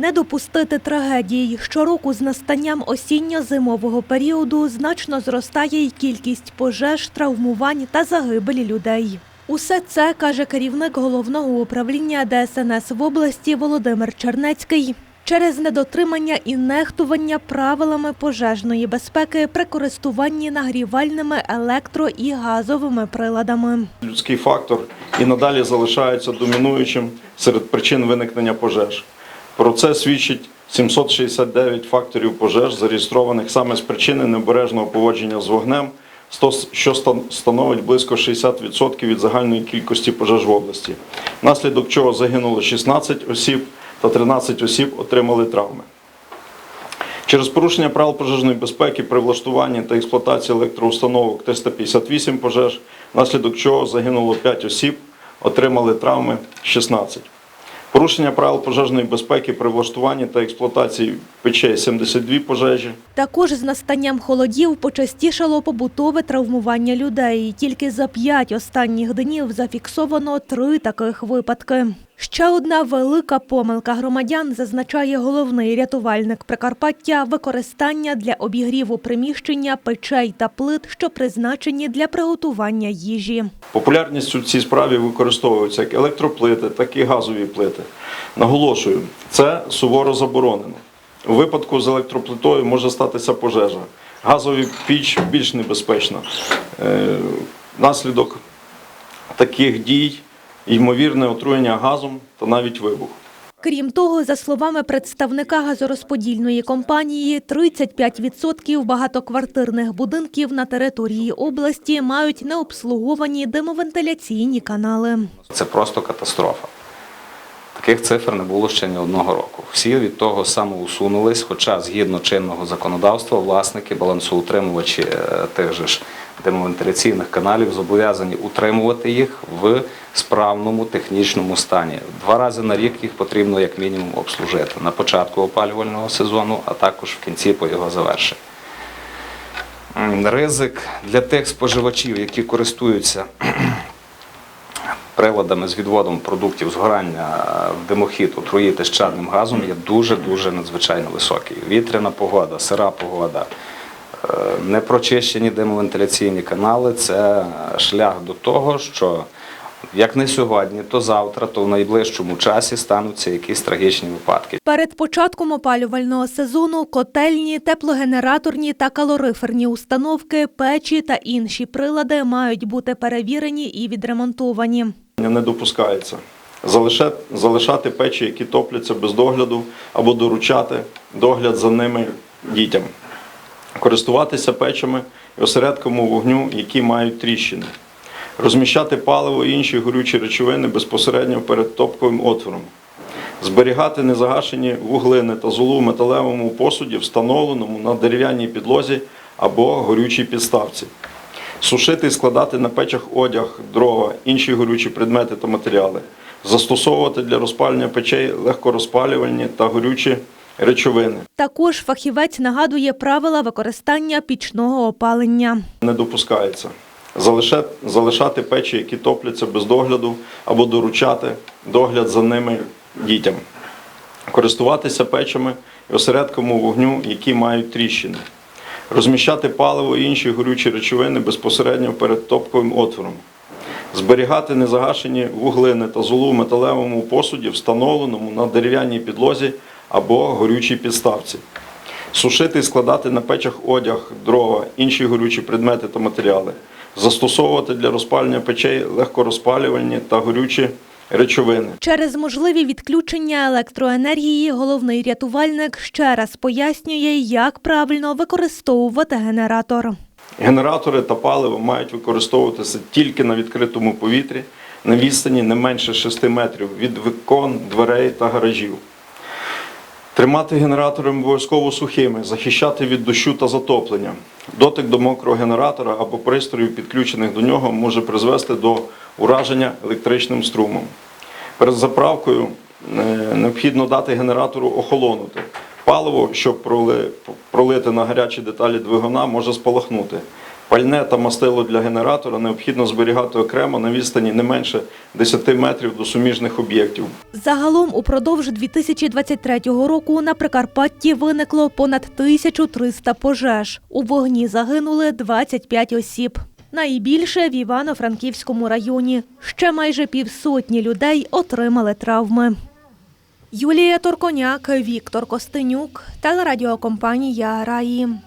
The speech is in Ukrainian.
Не допустити трагедій. Щороку з настанням осінньо-зимового періоду значно зростає й кількість пожеж, травмувань та загибелі людей. Усе це каже керівник головного управління ДСНС в області Володимир Чернецький. Через недотримання і нехтування правилами пожежної безпеки при користуванні нагрівальними електро і газовими приладами. Людський фактор і надалі залишається домінуючим серед причин виникнення пожеж. Про це свідчить 769 факторів пожеж, зареєстрованих саме з причини необережного поводження з вогнем, що становить близько 60% від загальної кількості пожеж в області, внаслідок чого загинуло 16 осіб та 13 осіб отримали травми. Через порушення правил пожежної безпеки при влаштуванні та експлуатації електроустановок 358 пожеж, внаслідок чого загинуло 5 осіб, отримали травми 16. Порушення правил пожежної безпеки при влаштуванні та експлуатації печей 72 пожежі. Також з настанням холодів почастішало побутове травмування людей. Тільки за п'ять останніх днів зафіксовано три таких випадки. Ще одна велика помилка громадян зазначає головний рятувальник Прикарпаття використання для обігріву приміщення печей та плит, що призначені для приготування їжі. Популярністю в цій справі використовуються як електроплити, так і газові плити. Наголошую, це суворо заборонено. У випадку з електроплитою може статися пожежа. Газові піч більш небезпечна. Е, Наслідок таких дій ймовірне отруєння газом та навіть вибух. Крім того, за словами представника газорозподільної компанії, 35% багатоквартирних будинків на території області мають необслуговані димовентиляційні канали. Це просто катастрофа. Таких цифр не було ще ні одного року. Всі від того самоусунулись, хоча згідно чинного законодавства власники, балансоутримувачі е, тих же ж димовентиляційних каналів зобов'язані утримувати їх в справному технічному стані. Два рази на рік їх потрібно як мінімум обслужити на початку опалювального сезону, а також в кінці по його завершенні. М, Ризик для тих споживачів, які користуються приладами з відводом продуктів згорання в димохід отруїти щадним газом є дуже-дуже надзвичайно високий. Вітряна погода, сира погода, е, непрочищені димовентиляційні канали це шлях до того, що як не сьогодні, то завтра, то в найближчому часі стануться якісь трагічні випадки. Перед початком опалювального сезону котельні, теплогенераторні та калориферні установки, печі та інші прилади мають бути перевірені і відремонтовані. Не допускається. Залишати печі, які топляться без догляду, або доручати догляд за ними дітям. Користуватися печами і осередками вогню, які мають тріщини. Розміщати паливо і інші горючі речовини безпосередньо перед топковим отвором. Зберігати незагашені вуглини та золу в металевому посуді, встановленому на дерев'яній підлозі або горючій підставці. Сушити і складати на печах одяг, дрова, інші горючі предмети та матеріали. Застосовувати для розпалення печей легкорозпалювальні та горючі речовини. Також фахівець нагадує правила використання пічного опалення. Не допускається. Залишати, печі, які топляться без догляду, або доручати догляд за ними дітям. Користуватися печами і осередками вогню, які мають тріщини. Розміщати паливо і інші горючі речовини безпосередньо перед топковим отвором. Зберігати незагашені вуглини та золу в металевому посуді, встановленому на дерев'яній підлозі або горючій підставці. Сушити і складати на печах одяг, дрова, інші горючі предмети та матеріали. Застосовувати для розпалення печей легкорозпалювальні та горючі речовини. Через можливі відключення електроенергії головний рятувальник ще раз пояснює, як правильно використовувати генератор. Генератори та паливо мають використовуватися тільки на відкритому повітрі на відстані не менше 6 метрів від вікон, дверей та гаражів. Тримати генератори обов'язково сухими, захищати від дощу та затоплення. Дотик до мокрого генератора або пристроїв, підключених до нього, може призвести до ураження електричним струмом. Перед заправкою е, необхідно дати генератору охолонути. Паливо, щоб пролити на гарячі деталі двигуна, може спалахнути. Пальне та мастило для генератора необхідно зберігати окремо на відстані не менше 10 метрів до суміжних об'єктів. Загалом упродовж 2023 року на Прикарпатті виникло понад 1300 пожеж. У вогні загинули 25 осіб. Найбільше в Івано-Франківському районі. Ще майже півсотні людей отримали травми. Юлія Торконяк, Віктор Костенюк, телерадіокомпанія Раї.